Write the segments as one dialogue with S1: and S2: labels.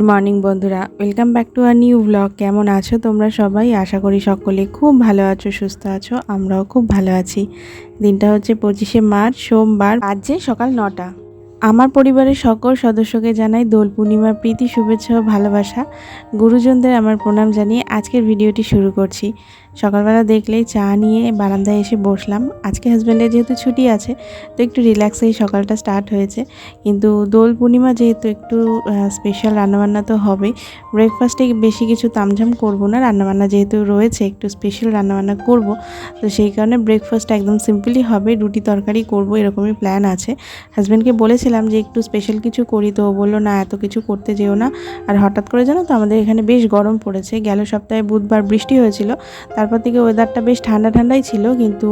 S1: Good morning বন্ধুরা। Welcome back to our new blog কেমন আছো তোমরা সবাই? আশা করি সকলে খুব ভালো আছো, সুস্থ আছো। আমরাও খুব ভালো আছি। দিনটা হচ্ছে পঁচিশে মার্চ, সোমবার। আজকে সকাল নটা। আমার পরিবারের সকল সদস্যকে জানাই দোল পূর্ণিমার প্রীতি, শুভেচ্ছা ও ভালোবাসা। গুরুজনদের আমার প্রণাম জানিয়ে আজকের ভিডিওটি শুরু করছি। সকালবেলা দেখলেই চা নিয়ে বারান্দায় এসে বসলাম। আজকে হাজব্যান্ডের যেহেতু ছুটি আছে, তো একটু রিল্যাক্সেই সকালটা স্টার্ট হয়েছে। কিন্তু দোল পূর্ণিমা যেহেতু একটু স্পেশাল রান্নাবান্না তো হবেই। ব্রেকফাস্টে বেশি কিছু তামঝাম করব না। রান্নাবান্না যেহেতু রয়েছে, একটু স্পেশাল রান্নাবান্না করব। তো সেই কারণে ব্রেকফাস্ট একদম সিম্পলি হবে। রুটি তরকারি করব, এরকমই প্ল্যান আছে। হাজব্যান্ডকে বলেছিলাম যে একটু স্পেশাল কিছু করি তো বলল, না, এত কিছু করতে যেও না। আর হঠাৎ করে জানো তো আমাদের এখানে বেশ গরম পড়েছে। গেল সপ্তাহে বুধবার বৃষ্টি হয়েছিল। তারপর থেকে ওয়েদারটা বেশ ঠান্ডা ঠান্ডাই ছিল কিন্তু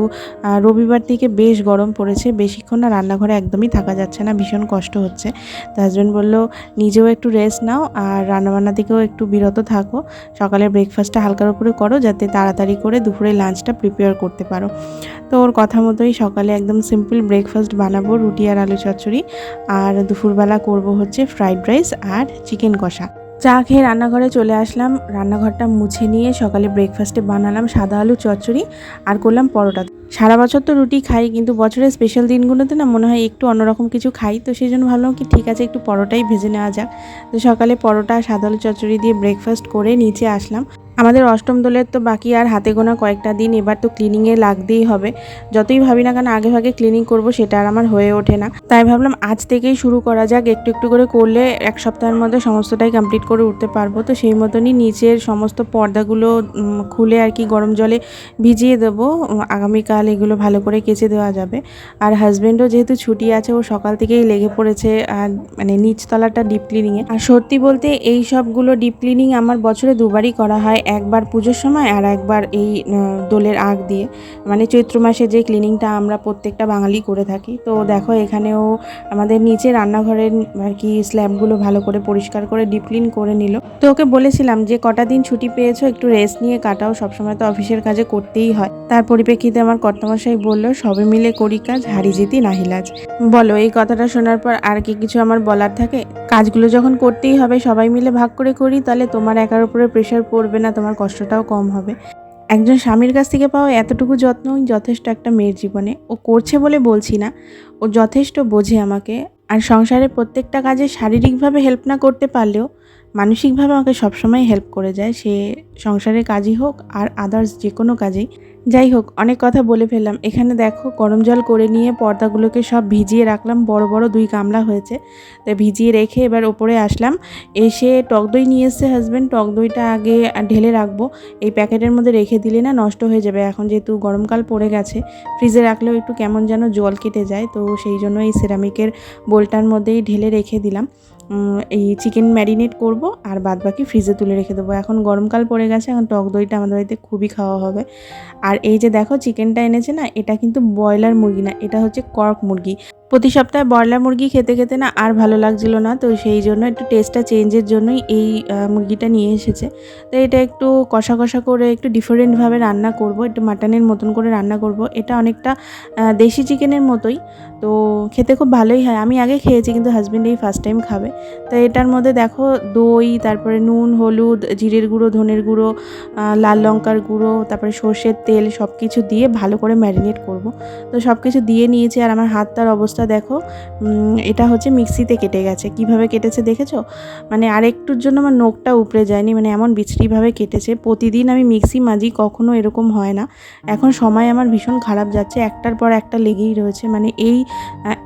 S1: রবিবার থেকে বেশ গরম পড়েছে। বেশিক্ষণ না রান্নাঘরে একদমই থাকা যাচ্ছে না, ভীষণ কষ্ট হচ্ছে। তো হাজব্যান্ড বলল, নিজেও একটু রেস্ট নাও আর রান্নাবান্না থেকেও একটু বিরত থাকো। সকালে ব্রেকফাস্টটা হালকার উপরে করো যাতে তাড়াতাড়ি করে দুপুরে লাঞ্চটা প্রিপেয়ার করতে পারো। তো ওর কথা মতোই সকালে একদম সিম্পল ব্রেকফাস্ট বানাবো, রুটি আর আলু চচ্চড়ি। আর দুপুরবেলা করব হচ্ছে ফ্রাইড রাইস আর চিকেন কষা। চা খেয়ে রান্নাঘরে চলে আসলাম, রান্নাঘরটা মুছে নিয়ে সকালে ব্রেকফাস্টে বানালাম সাদা আলু চচ্চড়ি আর করলাম পরোটা। সারা বছর তো রুটি খাই, কিন্তু বছরের স্পেশাল দিনগুলোতে না মনে হয় একটু অন্যরকম কিছু খাই, তো সেই জন্য ভাবলাম কি ঠিক আছে একটু পরোটাই ভেজে নেওয়া যাক। তো সকালে পরোটা, সাদা আলু চচ্চড়ি দিয়ে ব্রেকফাস্ট করে নিচে আসলাম। আমাদের অষ্টম দোলের তো বাকি আর হাতে গোনা কয়েকটা দিন, এবার তো ক্লিনিংয়ে লাগতেই হবে। যতই ভাবি না কেন আগে ভাগে ক্লিনিং করব, সেটা আর আমার হয়ে ওঠে না। তাই ভাবলাম আজ থেকেই শুরু করা যাক, একটু একটু করে করলে এক সপ্তাহের মধ্যে সমস্তটাই কমপ্লিট করে উঠতে পারব। তো সেই মতনই নিচের সমস্ত পর্দাগুলো খুলে আর কি গরম জলে ভিজিয়ে দেবো। আগামীকাল এগুলো ভালো করে কেচে দেওয়া যাবে। আর হাজব্যান্ডও যেহেতু ছুটি আছে, ও সকাল থেকেই লেগে পড়েছে, আর মানে নিচতলাটা ডিপ ক্লিনিংয়ে আর সত্যি বলতে এই সবগুলো ডিপ ক্লিনিং আমার বছরে দুবারই করা হয়। একবার পুজোর সময় আর একবার এই দোলের আগ দিয়ে। মানে চৈত্র মাসে যে ক্লিনিংটা আমরা প্রত্যেকটা বাঙালি করে থাকি। তো দেখো এখানেও আমাদের নিচে রান্নাঘরের আর কি স্ল্যাবগুলো ভালো করে পরিষ্কার করে ডিপ ক্লিন করে নিল। তো ওকে বলেছিলাম যে, কটা দিন ছুটি পেয়েছ, একটু রেস্ট নিয়ে কাটাও। সবসময় তো অফিসের কাজে করতেই হয়। তার পরিপ্রেক্ষিতে আমার কর্তামশাই বলল, সবে মিলে করি কাজ, হারি যেতি নাহিলাজ বলো, এই কথাটা শোনার পর আর কি কিছু আমার বলার থাকে? কাজগুলো যখন করতেই হবে, সবাই মিলে ভাগ করে করি, তাহলে তোমার একার উপরে প্রেশার পড়বে না তোমার কষ্টটাও কম হবে। একজন স্বামীর কাছ থেকে পাওয়া এতটুকু যত্নই যথেষ্ট একটা মেয়ের জীবনে। ও করছে বলে বলছি না। ও যথেষ্ট বোঝে আমাকে। আর সংসারের প্রত্যেকটা কাজে শারীরিকভাবে হেল্প না করতে পারলেও মানসিকভাবে আমাকে সবসময় হেল্প করে যায়। সে সংসারের কাজই হোক আর আদার্স যে কোনো কাজেই। যাই হোক, অনেক কথা বলে ফেললাম। এখানে দেখো, গরম জল করে নিয়ে পর্দাগুলোকে সব ভিজিয়ে রাখলাম। বড় বড় দুই গামলা হয়েছে। তো ভিজিয়ে রেখে এবার ওপরে আসলাম। এসে টক দই নিয়ে এসছে হাজব্যান্ড টক দইটা আগে ঢেলে রাখব। এই প্যাকেটের মধ্যে রেখে দিলে না নষ্ট হয়ে যাবে। এখন যেহেতু গরমকাল পড়ে গেছে ফ্রিজে রাখলেও একটু কেমন যেন জল কেটে যায়। তো সেই জন্য এই সিরামিকের বোলটার মধ্যেই ঢেলে রেখে দিলাম। এই চিকেন ম্যারিনেট করব আর বাদ বাকি ফ্রিজে তুলে রেখে দেবো। এখন গরমকাল পড়ে গেছে, এখন টক দইটা আমাদের বাড়িতে খুবই খাওয়া হবে। আর এই যে দেখো চিকেনটা এনেছে না, এটা কিন্তু ব্রয়লার মুরগি না, এটা হচ্ছে কর্ক মুরগি। প্রতি সপ্তাহে ব্রয়লার মুরগি খেতে খেতে না আর ভালো লাগছিল না, তো সেই জন্য একটু টেস্টটা চেঞ্জের জন্যই এই মুরগিটা নিয়ে এসেছে। তো এটা একটু কষা কষা করে একটু ডিফারেন্টভাবে রান্না করব, একটু মাটনের মতন করে রান্না করব। এটা অনেকটা দেশি চিকেনের মতোই, তো খেতে খুব ভালোই হয়। আমি আগে খেয়েছি কিন্তু হাজব্যান্ড এই ফার্স্ট টাইম খাবে। তো এটার মধ্যে দেখো দই, তারপরে নুন, হলুদ, জিরের গুঁড়ো, ধনের গুঁড়ো লাল লঙ্কার গুঁড়ো, তারপরে সর্ষের তেল সব কিছু দিয়ে ভালো করে ম্যারিনেট করব। তো সব কিছু দিয়ে নিয়েছি আর আমার হাতটার অবস্থা দেখো। এটা হচ্ছে মিক্সিতে কেটে গেছে। কীভাবে কেটেছে দেখেছ? মানে আরেকটুর জন্য আমার নোখটা উপড়ে যায়নি। মানে এমন বিচ্ছিরিভাবে কেটেছে। প্রতিদিন আমি মিক্সি মাজি কখনো এরকম হয় না। এখন সময় আমার ভীষণ খারাপ যাচ্ছে। একটার পর একটা লেগেই রয়েছে। মানে এই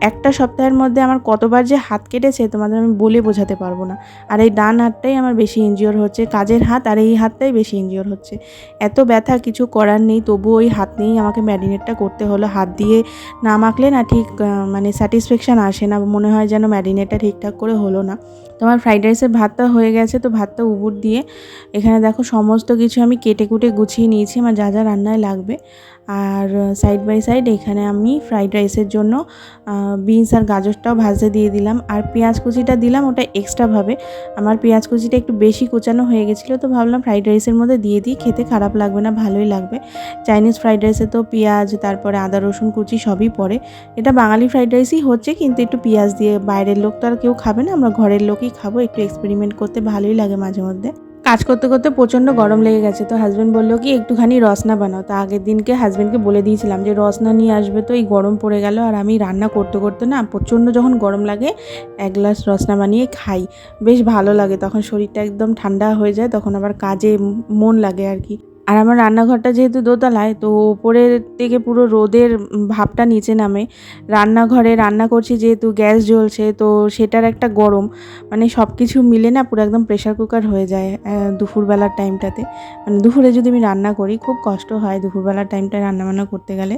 S1: একটা সপ্তাহের মধ্যে আমার কতবার যে হাত কেটেছে তোমাদের আমি বলে বোঝাতে পারব না। আর এই ডান হাতটাই আমার বেশি ইনজিওর হচ্ছে। কাজের হাত আর এই হাতটাই বেশি ইনজিওর হচ্ছে। এত ব্যথা কিছু করার নেই। তবু ওই হাত নিয়েই আমাকে ম্যারিনেটটা করতে হলো। হাত দিয়ে না মাখলে না ঠিক আহ, মানে স্যাটিসফ্যাকশান আসে না, মনে হয় যেন ম্যারিনেটটা ঠিকঠাক করে হলো না। তোমার ফ্রাইড রাইসের ভাতটা হয়ে গেছে, তো ভাতটা উবুর দিয়ে এখানে দেখো সমস্ত কিছু আমি কেটে কুটে গুছিয়ে নিয়েছি, আমার যা যা রান্নায় লাগবে। আর সাইড বাই সাইড এখানে আমি ফ্রাইড রাইসের জন্য বিনস আর গাজরটাও ভাজতে দিয়ে দিলাম। আর পেঁয়াজ কুচিটা দিলাম ওটা এক্সট্রাভাবে আমার পেঁয়াজ কুচিটা একটু বেশি কুচানো হয়ে গেছিল, তো ভাবলাম ফ্রাইড রাইসের মধ্যে দিয়ে দিই, খেতে খারাপ লাগবে না, ভালোই লাগবে। চাইনিজ ফ্রাইড রাইসে তো পেঁয়াজ, তারপরে আদা, রসুন, কুচি সবই পড়ে। এটা বাঙালি ফ্রাইড রাইসই হচ্ছে, কিন্তু একটু পেঁয়াজ দিয়ে, বাইরের লোক তো আর কেউ খাবে না, আমরা ঘরের লোকই খাব, একটু এক্সপেরিমেন্ট করতে ভালোই লাগে মাঝে মধ্যে। কাজ করতে করতে প্রচণ্ড গরম লেগে গেছে। তো হাজব্যান্ড বলল কি, একটুখানি রসনা বানাও। তা আগের দিনকে হাজব্যান্ডকে বলে দিয়েছিলাম যে, রসনা নিয়ে আসবে তো, এই গরম পড়ে গেল আর আমি রান্না করতে করতে না প্রচণ্ড যখন গরম লাগে, এক গ্লাস রসনা বানিয়ে খাই। বেশ ভালো লাগে, তখন শরীরটা একদম ঠান্ডা হয়ে যায়, তখন আবার কাজে মন লাগে আর কি। আর আমার রান্নাঘরটা যেহেতু দোতলায়, তো ওপরের থেকে পুরো রোদের ভাবটা নিচে নামে। রান্নাঘরে রান্না করছি যেহেতু গ্যাস জ্বলছে, তো সেটার একটা গরম। মানে সব কিছু মিলে না পুরো একদম প্রেশার কুকার হয়ে যায় দুপুরবেলার টাইমটাতে। মানে দুপুরে যদি আমি রান্না করি, খুব কষ্ট হয় দুপুরবেলার টাইমটা রান্নাবান্না করতে গেলে।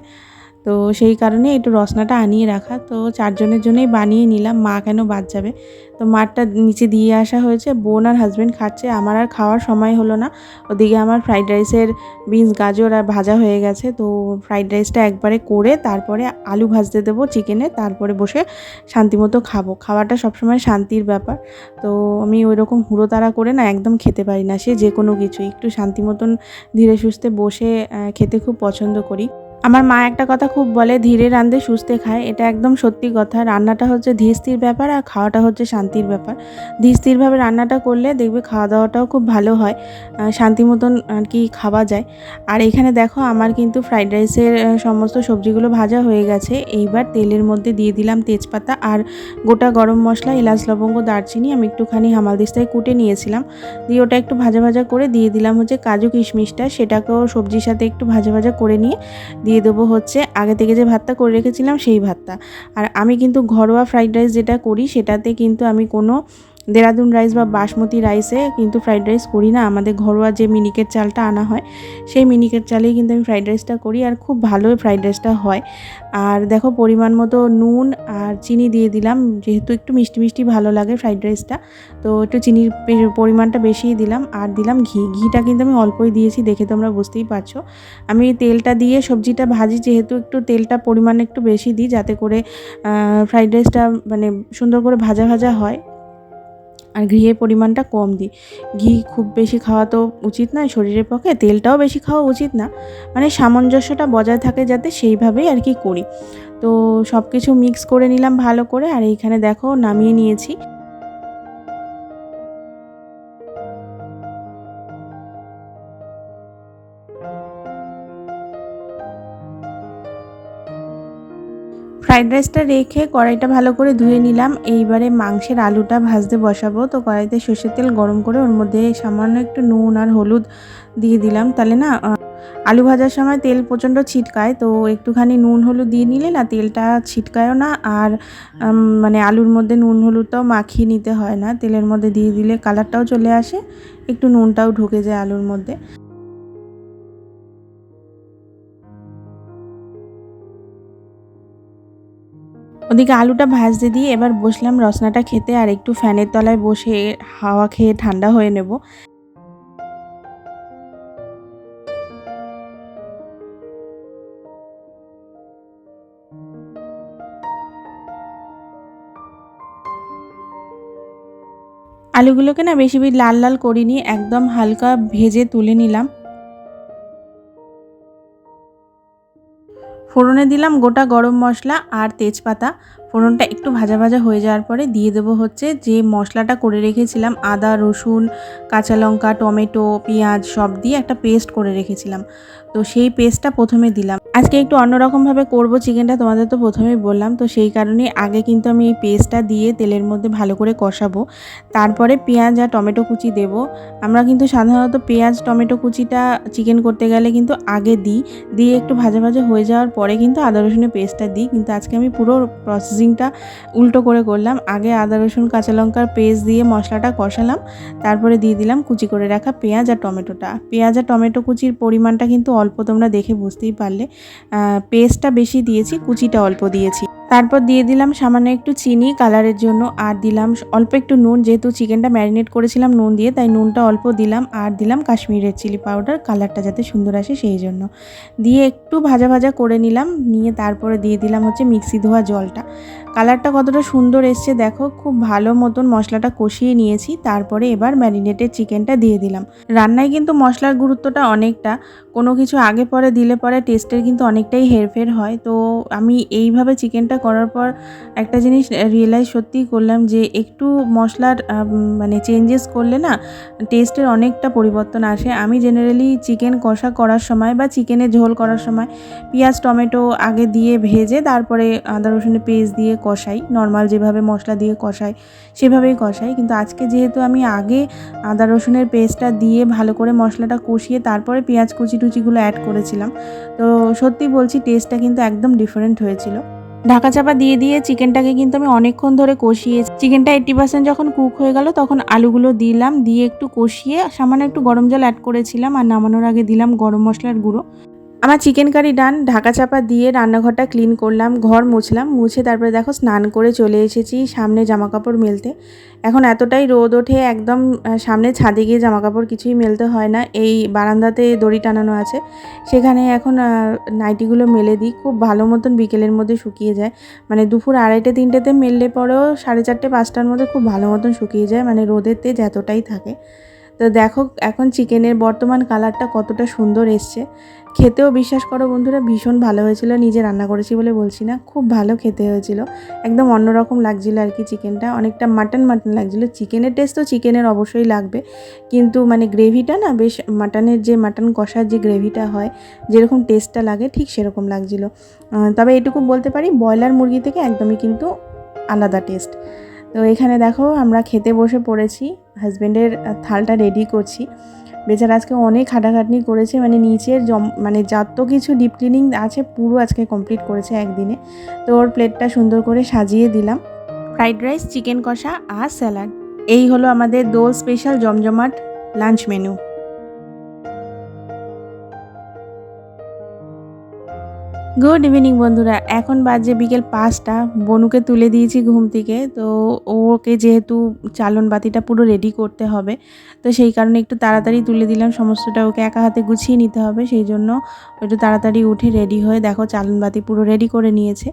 S1: তো সেই কারণে একটু রসনাটা আনিয়ে রাখা। তো চারজনের জন্যই বানিয়ে নিলাম, মা কেন বাদ যাবে? তো মারটা নিচে দিয়ে আসা হয়েছে, বোন আর হাজব্যান্ড খাচ্ছে, আমার আর খাওয়ার সময় হলো না। ওদিকে আমার ফ্রাইড রাইসের বিনস গাজর আর ভাজা হয়ে গেছে, তো ফ্রাইড রাইসটা একবারে করে তারপরে আলু ভাজতে দেবো চিকেনে তারপরে বসে শান্তিমতো খাব। খাওয়াটা সবসময় শান্তির ব্যাপার। তো আমি ওই রকম হুড়োতাড়া করে না একদম খেতে পারি না, সে যে কোনো কিছু। একটু শান্তি মতন ধীরে সুস্থে বসে খেতে খুব পছন্দ করি। আমার মা একটা কথা খুব বলে, ধীরে রাঁধে, সুস্থে খায়। এটা একদম সত্যি কথা। রান্নাটা হচ্ছে ধীর ব্যাপার আর খাওয়াটা হচ্ছে শান্তির ব্যাপার। ধীর স্থিরভাবে রান্নাটা করলে দেখবে খাওয়া দাওয়াটাও খুব ভালো হয়। শান্তি মতন আর কি খাওয়া যায়। আর এখানে দেখো, আমার কিন্তু ফ্রাইড রাইসের সমস্ত সবজিগুলো ভাজা হয়ে গেছে। এইবার তেলের মধ্যে দিয়ে দিলাম তেজপাতা আর গোটা গরম মশলা, এলাচ, লবঙ্গ, দারচিনি। আমি একটুখানি হামালদিস্তায় কুটে নিয়েছিলাম। দিয়ে ওটা একটু ভাজা ভাজা করে দিয়ে দিলাম হচ্ছে কাজু কিশমিশটা। সেটাকেও সবজির সাথে একটু ভাজা ভাজা করে নিয়ে দিয়ে দিয়ে দেবো হচ্ছে, আগে থেকে যে ভাতটা করে রেখেছিলাম সেই ভাতটা। আর আমি কিন্তু ঘরোয়া ফ্রাইড রাইস যেটা করি, সেটাতে কিন্তু আমি কোনো দেরাদুন রাইস বা বাসমতি রাইসে কিন্তু ফ্রাইড রাইস করি না। আমাদের ঘরোয়া যে মিনিকেট চালটা আনা হয়, সেই মিনিকেট চালেই কিন্তু আমি ফ্রাইড রাইসটা করি আর খুব ভালোই ফ্রাইড রাইসটা হয়। আর দেখো পরিমাণ মতো নুন আর চিনি দিয়ে দিলাম, যেহেতু একটু মিষ্টি মিষ্টি ভালো লাগে ফ্রাইড রাইসটা তো একটু চিনির পরিমাণটা বেশিই দিলাম আর দিলাম ঘি। ঘিটা কিন্তু আমি অল্পই দিয়েছি, দেখে তোমরা বুঝতেই পারছ। আমি তেলটা দিয়ে সবজিটা ভাজি, যেহেতু একটু তেলটা পরিমাণ একটু বেশি দিই, যাতে করে ফ্রাইড রাইসটা মানে সুন্দর করে ভাজা ভাজা হয়। আর ঘিয়ের পরিমাণটা কম দিই। ঘি খুব বেশি খাওয়া তো উচিত নয়, শরীরের পক্ষে তেলটাও বেশি খাওয়া উচিত না। মানে সামঞ্জস্যটা বজায় থাকে যাতে সেইভাবেই আর কি করি। তো সব কিছু মিক্স করে নিলাম ভালো করে, আর এইখানে দেখো নামিয়ে নিয়েছি। ফ্রাইড রাইসটা রেখে কড়াইটা ভালো করে ধুয়ে নিলাম। এইবারে মাংসের আলুটা ভাজতে বসাবো। তো কড়াইতে সর্ষের তেল গরম করে ওর মধ্যে সামান্য একটু নুন আর হলুদ দিয়ে দিলাম। তাহলে না আলু ভাজার সময় তেল প্রচণ্ড ছিটকায়। তো একটুখানি নুন হলুদ দিয়ে নিলে না, তেলটা ছিটকায়ও না আর মানে আলুর মধ্যে নুন হলুদটাও মাখিয়ে নিতে হয় না। তেলের মধ্যে দিয়ে দিলে কালারটাও চলে আসে। একটু নুনটাও ঢুকে যায় আলুর মধ্যে। ওদিকে আলুটা ভাজতে দিয়ে এবার বসলাম রসনাটা খেতে আর একটু ফ্যানের তলায় বসে হাওয়া খেয়ে ঠান্ডা হয়ে নেব। আলুগুলোকে না বেশি লাল লাল করিনি, একদম হালকা ভেজে তুলে নিলাম। ফোড়নে দিলাম গোটা গরম মশলা আর তেজপাতা। ফোড়নটা একটু ভাজা ভাজা হয়ে যাওয়ার পরে দিয়ে দেবো হচ্ছে যে মশলাটা করে রেখেছিলাম, আদা, রসুন, কাঁচা লঙ্কা, টমেটো, পেঁয়াজ সব দিয়ে একটা পেস্ট করে রেখেছিলাম। তো সেই পেস্টটা প্রথমে দিলাম। আজকে একটু অন্যরকমভাবে করব চিকেনটা, তোমাদের তো প্রথমেই বললাম। তো সেই কারণে আগে কিন্তু আমি এই পেস্টটা দিয়ে তেলের মধ্যে ভালো করে কষাবো। তারপরে পেঁয়াজ আর টমেটো কুচি দেব। আমরা কিন্তু সাধারণত পেঁয়াজ, টমেটো কুচিটা চিকেন করতে গেলে কিন্তু আগে দিই। দিয়ে একটু ভাজা ভাজা হয়ে যাওয়ার পরে কিন্তু আদা রসুনের পেস্টটা দিই। কিন্তু আজকে আমি পুরো প্রসেসিংটা উল্টো করে করলাম। আগে আদা রসুন, কাঁচা লঙ্কার পেস্ট দিয়ে মশলাটা কষালাম। তারপরে দিয়ে দিলাম কুচি করে রাখা পেঁয়াজ আর টমেটোটা। পেঁয়াজ আর টমেটো কুচির পরিমাণটা কিন্তু অল্প তোমরা দেখে বুঝতেই পারলে। পেস্টটা বেশি দিয়েছি কুচিটা অল্প দিয়েছি। তারপর দিয়ে দিলাম সামান্য একটু চিনি কালারের জন্য, আর দিলাম অল্প একটু নুন, যেহেতু চিকেনটা ম্যারিনেট করেছিলাম নুন দিয়ে, তাই নুনটা অল্প দিলাম, আর দিলাম কাশ্মীরের চিলি পাউডার, কালারটা যাতে সুন্দর আসে সেই জন্য। দিয়ে একটু ভাজা ভাজা করে নিলাম, নিয়ে তারপরে দিয়ে দিলাম হচ্ছে মিক্সি ধোয়া জলটা। কালারটা কতটা সুন্দর এসছে, দেখো, খুব ভালো মতন মশলাটা কষিয়ে নিয়েছি, তারপরে এবার ম্যারিনেটেড চিকেনটা দিয়ে দিলাম। রান্নায় কিন্তু মশলার গুরুত্বটা অনেকটা, কোনো কিছু আগে পরে দিলে পরে টেস্টের কিন্তু অনেকটাই হেরফের হয়, তো আমি এইভাবে চিকেনটা করার পর একটা জিনিস রিয়েলাইজ সত্যিই করলাম যে একটু মশলার মানে চেঞ্জেস করলে না টেস্টের অনেকটা পরিবর্তন আসে। আমি জেনারেলি চিকেন কষা করার সময় বা চিকেনের ঝোল করার সময় পেঁয়াজ, টমেটো আগে দিয়ে ভেজে তারপরে আদা, রসুনের পেস্ট দিয়ে কষাই। নর্মাল যেভাবে মশলা দিয়ে কষাই, সেভাবেই কষাই। কিন্তু আজকে যেহেতু আমি আগে আদা, রসুনের পেস্টটা দিয়ে ভালো করে মশলাটা কষিয়ে তারপরে পেঁয়াজ কুচি টুচিগুলো অ্যাড করেছিলাম, তো সত্যি বলছি টেস্টটা কিন্তু একদম ডিফারেন্ট হয়েছিল। ঢাকা চাপা দিয়ে দিয়ে চিকেনটাকে কিন্তু আমি অনেকক্ষণ ধরে কষিয়েছি চিকেনটা এইট্টি পার্সেন্ট যখন কুক হয়ে গেল, তখন আলুগুলো দিলাম, দিয়ে একটু কষিয়ে সামান্য একটু গরম জল অ্যাড করেছিলাম, আর নামানোর আগে দিলাম গরম মশলার গুঁড়ো। আমার চিকেন কারি ডান ঢাকা চাপা দিয়ে রান্নাঘরটা ক্লিন করলাম, ঘর মুছলাম, মুছে তারপরে দেখো স্নান করে চলে এসেছি সামনে জামা কাপড় মেলতে। এখন এতটাই রোদ ওঠে, একদম সামনে ছাদে গিয়ে জামা কাপড় কিছুই মেলতে হয় না, এই বারান্দাতে দড়ি টানানো আছে। সেখানে এখন নাইটিগুলো মেলে দিই, খুব ভালো মতন বিকেলের মধ্যে শুকিয়ে যায়। মানে দুপুর আড়াইটে, তিনটেতে মেললে পরেও সাড়ে চারটে, পাঁচটার মধ্যে খুব ভালো মতন শুকিয়ে যায় মানে রোদের তেজ এতটাই থাকে। তো দেখো, এখন চিকেনের বর্তমান কালারটা কতটা সুন্দর এসছে। খেতেও বিশ্বাস করো বন্ধুরা, ভীষণ ভালো হয়েছিল। নিজে রান্না করেছি বলে বলছি না, খুব ভালো খেতে হয়েছিল। একদম অন্যরকম লাগছিল আর কি চিকেনটা। অনেকটা মাটন মাটন লাগছিল। চিকেনের টেস্ট তো চিকেনের অবশ্যই লাগবে। কিন্তু মানে গ্রেভিটা না বেশ মাটনের যে মাটন কষার যে গ্রেভিটা হয়, যেরকম টেস্টটা লাগে, ঠিক সেরকম লাগছিল। তবে এটুকু বলতে পারি, ব্রয়লার মুরগি থেকে একদমই কিন্তু আলাদা টেস্ট তো এখানে দেখো আমরা খেতে বসে পড়েছি হাজব্যান্ডের থালটা রেডি করছি। বেচারা আজকে অনেক খাটাখাটনি করেছে মানে নিচের জম মানে যত কিছু ডিপ ক্লিনিং আছে পুরো আজকে কমপ্লিট করেছে একদিনে। তো ওর প্লেটটা সুন্দর করে সাজিয়ে দিলাম। ফ্রাইড রাইস চিকেন কষা আর স্যালাড এই হলো আমাদের দোল স্পেশাল জমজমাট লাঞ্চ মেনু গুড ইভিনিং বন্ধুরা। এখন বাজে বিকেল পাঁচটা। বনুকে তুলে দিয়েছি ঘুম থেকে, তো ওকে যেহেতু চালন বাতিটা পুরো রেডি করতে হবে, তো সেই কারণে একটু তাড়াতাড়ি তুলে দিলাম। সমস্তটা ওকে একা হাতে গুছিয়ে নিতে হবে, সেই জন্য একটু তাড়াতাড়ি উঠে রেডি হয়ে দেখো চালন বাতি পুরো রেডি করে নিয়েছে।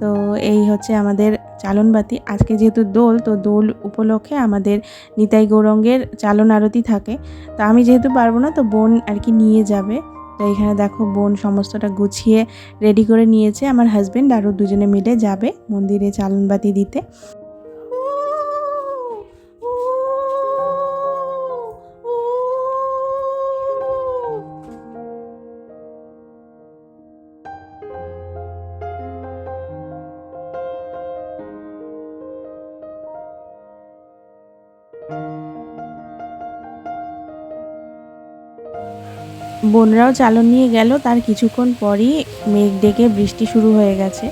S1: তো এই হচ্ছে আমাদের চালন বাতি। আজকে যেহেতু দোল, তো দোল উপলক্ষে আমাদের নিতাই গৌরঙ্গের চালন আরতি থাকে। তো আমি যেহেতু পারব না, তো বোন আর কি নিয়ে যাবে। তো এখানে দেখো বোন সমস্তটা গুছিয়ে রেডি করে নিয়েছে। আমার হাজব্যান্ড আরও দুজনে মিলে যাবে মন্দিরে চালনবাতি দিতে। বোনরাও চালন নিয়ে গেল। তার কিছুক্ষণ পরই মেঘ ডেকে বৃষ্টি শুরু হয়ে গেছে।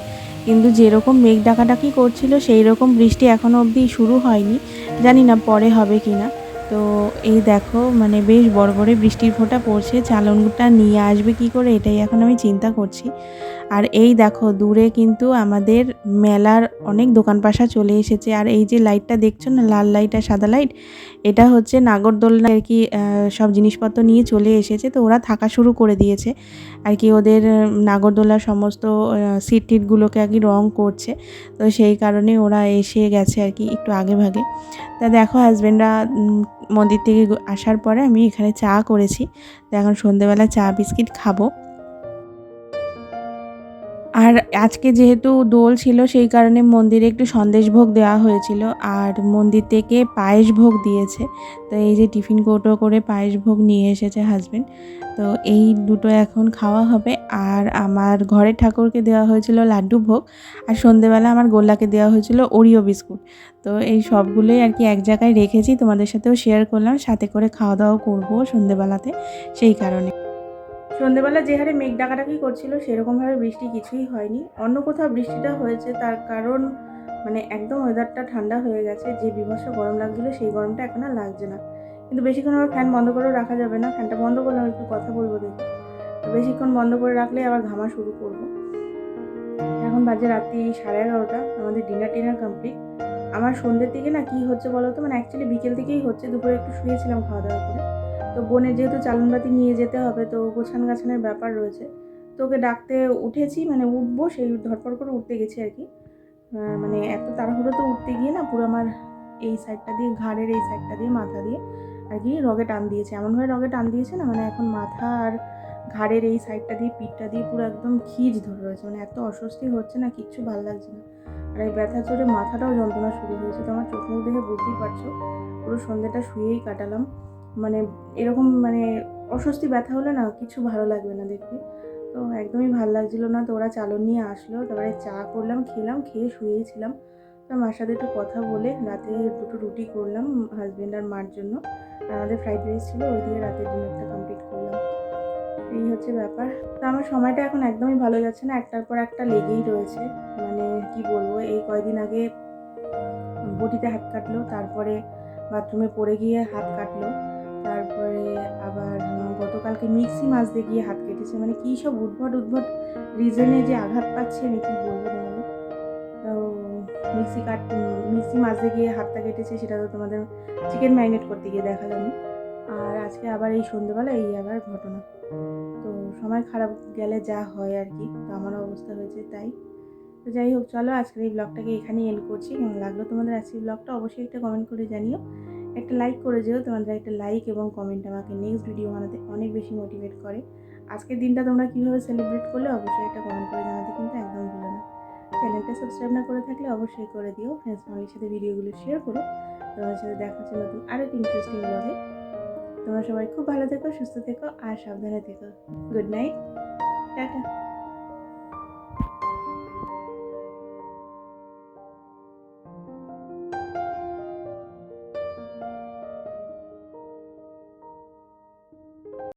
S1: কিন্তু যেরকম মেঘ ডাকাডাকি করছিল সেই রকম বৃষ্টি এখনও অবধি শুরু হয়নি। জানি না পরে হবে কি না তো এই দেখো মানে বেশ বড় বড় বৃষ্টির ফোঁটা পড়ছে। চালনটা নিয়ে আসবে কি করে, এটাই এখন আমি চিন্তা করছি। আর এই দেখো, দূরে কিন্তু আমাদের মেলার অনেক দোকান পাশা চলে এসেছে। আর এই যে লাইটটা দেখছ না, লাল লাইট আর সাদা লাইট এটা হচ্ছে নাগরদোলনা আর কি সব জিনিসপত্র নিয়ে চলে এসেছে। তো ওরা থাকা শুরু করে দিয়েছে। আর কি ওদের নাগরদোলার সমস্ত সিট টিটগুলোকে আর কি রং করছে। তো সেই কারণে ওরা এসে গেছে আর কি একটু আগে ভাগে। তা দেখো হাজব্যান্ডরা মন্দির থেকে আসার পরে আমি এখানে চা করেছি। তো এখন সন্ধেবেলা চা, বিস্কিট খাব। আর আজকে যেহেতু দোল ছিল, সেই কারণে মন্দিরে একটু সন্দেশ ভোগ দেওয়া হয়েছিল। আর মন্দির থেকে পায়েস ভোগ দিয়েছে। তো এই যে টিফিন কৌটো করে পায়েস ভোগ নিয়ে এসেছে হাজবেন্ড তো এই দুটো এখন খাওয়া হবে। আর আমার ঘরের ঠাকুরকে দেওয়া হয়েছিল লাড্ডু ভোগ। আর সন্ধেবেলা আমার গোল্লাকে দেওয়া হয়েছিল ওরিও বিস্কুট। তো এই সবগুলোই আর কি এক জায়গায় রেখেছি। তোমাদের সাথেও শেয়ার করলাম। সাথে করে খাওয়া দাওয়া করব সন্ধেবেলাতে সেই কারণে। সন্ধেবেলা যে হারে মেঘ ডাকাডাকি করছিল সেরকমভাবে বৃষ্টি কিছুই হয়নি। অন্য কোথাও বৃষ্টিটা হয়েছে, তার কারণ মানে একদম ওয়েদারটা ঠান্ডা হয়ে গেছে, যে বিভৎস গরম লাগছিল, সেই গরমটা এখন আর লাগছে না। কিন্তু বেশিক্ষণ আবার ফ্যান বন্ধ করেও রাখা যাবে না। ফ্যানটা বন্ধ করলে আমি একটু কথা বলব দেখি। বেশিক্ষণ বন্ধ করে রাখলে আবার ঘামা শুরু করব। এখন বাজে রাত্রি সাড়ে এগারোটা, আমাদের ডিনার টিনার কমপ্লিট আমার সন্ধ্যের দিকে না কী হচ্ছে বলো তো মানে অ্যাকচুয়ালি বিকেল থেকেই হচ্ছে, দুপুরে একটু শুয়েছিলাম খাওয়া দাওয়া করে। তো বোনের যেহেতু চালানবাতি নিয়ে যেতে হবে, তো গোছান গাছানের ব্যাপার রয়েছে। তো ওকে ডাকতে উঠেছি মানে উঠবো, সেই ধরপড় করে উঠতে গেছি আর কি। মানে এত তাড়াহুড়ো তো উঠতে গিয়ে না পুরো আমার এই সাইডটা দিয়ে, ঘাড়ের এই সাইডটা দিয়ে, মাথা দিয়ে আর কি রগে টান দিয়েছে। এমনভাবে রগে টান দিয়েছে না মানে এখন মাথা আর ঘাড়ের এই সাইডটা দিয়ে, পিঠটা দিয়ে পুরো একদম খিজ ধরে রয়েছে। মানে এত অস্বস্তি হচ্ছে না, কিচ্ছু ভালো লাগছে না। আর এই ব্যথা চড়ে মাথাটাও যন্ত্রণা শুরু হয়েছে। তো আমার চোখ মুখ দেখে বুঝতেই পারছ, পুরো সন্ধ্যাটা শুয়েই কাটালাম। মানে এরকম মানে অস্বস্তি, ব্যথা হলে না কিছু ভালো লাগবে না দেখতে। তো একদমই ভালো লাগছিল না। তো ওরা চালন নিয়ে আসলো। তারপরে চা করলাম, খেলাম, খেয়ে শুয়েই ছিলাম তো মার সাথে একটু কথা বলে রাতে দুটো রুটি করলাম হাজব্যান্ড আর মার জন্য। আর আমাদের ফ্রাইড রাইস ছিল, ওই দিয়ে রাতের ডিনারটা কমপ্লিট করলাম। এই হচ্ছে ব্যাপার। তো আমার সময়টা এখন একদমই ভালো যাচ্ছে না। একটার পর একটা লেগেই রয়েছে। মানে কি বলব, এই কয়দিন আগে বটিতে হাত কাটলো, তারপরে বাথরুমে পড়ে গিয়ে হাত কাটলো। তারপরে আবার গতকালকে মিক্সি দিয়ে গিয়ে হাত কেটেছে। মানে কী সব উদ্ভট উদ্ভট রিজনে যে আঘাত পাচ্ছে, আমি কী বলব তোমাদের? তো মিক্সি কাট মিক্সি দিয়ে গিয়ে হাতটা কেটেছে, সেটা তো তোমাদের চিকেন ম্যারিনেট করতে গিয়ে দেখালাম। আর আজকে আবার এই সন্ধ্যেবেলা এই আবার ঘটনা। তো সময় খারাপ গেলে যা হয় আর কি, তো আমার অবস্থা হয়েছে তাই। তো যাই হোক, চলো আজকের এই ব্লগটাকে এখানেই এন্ড করছি। কেমন লাগল তোমাদের আজকের ব্লগটা অবশ্যই একটা কমেন্ট করে জানিও। একটা লাইক করে যেও, তোমাদের একটা লাইক এবং কমেন্ট আমাকে নেক্সট ভিডিও বানাতে অনেক বেশি মোটিভেট করে। আজকের দিনটা তোমরা কীভাবে সেলিব্রেট করলে অবশ্যই একটা কমেন্ট করে জানাতে কিন্তু একদম ভুলো না। চ্যানেলটা সাবস্ক্রাইব না করে থাকলে অবশ্যই করে দিও। ফ্রেন্ডস ফ্যামিলির সাথে ভিডিওগুলো শেয়ার করো। তোমাদের সাথে দেখা হচ্ছে নতুন আরও ইন্টারেস্টিং ব্লগে তোমরা সবাই খুব ভালো থেকো, সুস্থ থেকো আর সাবধানে থেকো। Good night tata